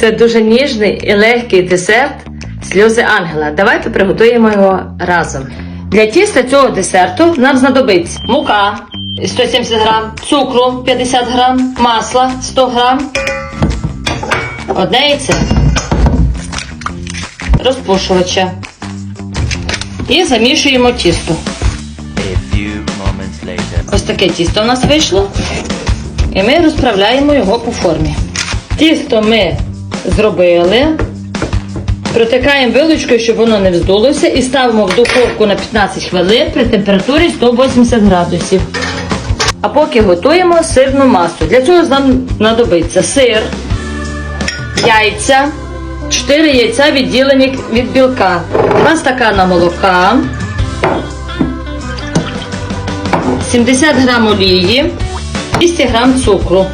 Це дуже ніжний і легкий десерт сльози ангела. Давайте приготуємо його разом. Для тіста цього десерту нам знадобиться мука 170 грам, цукру 50 грам, масла 100 грам, одне яйце, розпушувача. І замішуємо тісто. Ось таке тісто у нас вийшло. І ми розправляємо його по формі. Тісто ми зробили. Протикаємо вилочкою, щоб воно не вздулося, і ставимо в духовку на 15 хвилин при температурі 180 градусів. А поки готуємо сирну масу. Для цього нам знадобиться сир, яйця, 4 яйця відділені від білка, 2 стакана молока, 70 грам олії, 200 грам цукру.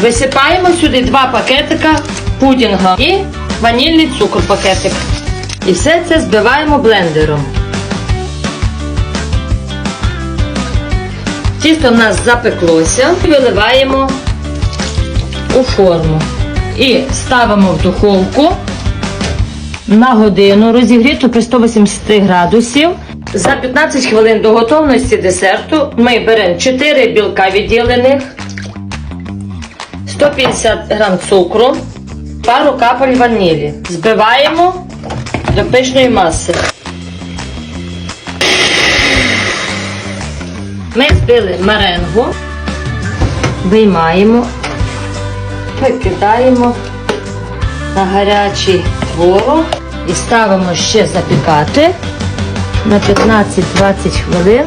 Висипаємо сюди 2 пакетика пудінга і ванільний цукор пакетик. І все це збиваємо блендером. Тісто в нас запеклося. Виливаємо у форму. І ставимо в духовку на годину розігріту при 180 градусів. За 15 хвилин до готовності десерту ми беремо 4 білка відділених, 150 грам цукру, пару капель ванілі. Збиваємо до пишної маси. Ми збили меренгу, виймаємо, викидаємо на гарячий творог і ставимо ще запікати на 15-20 хвилин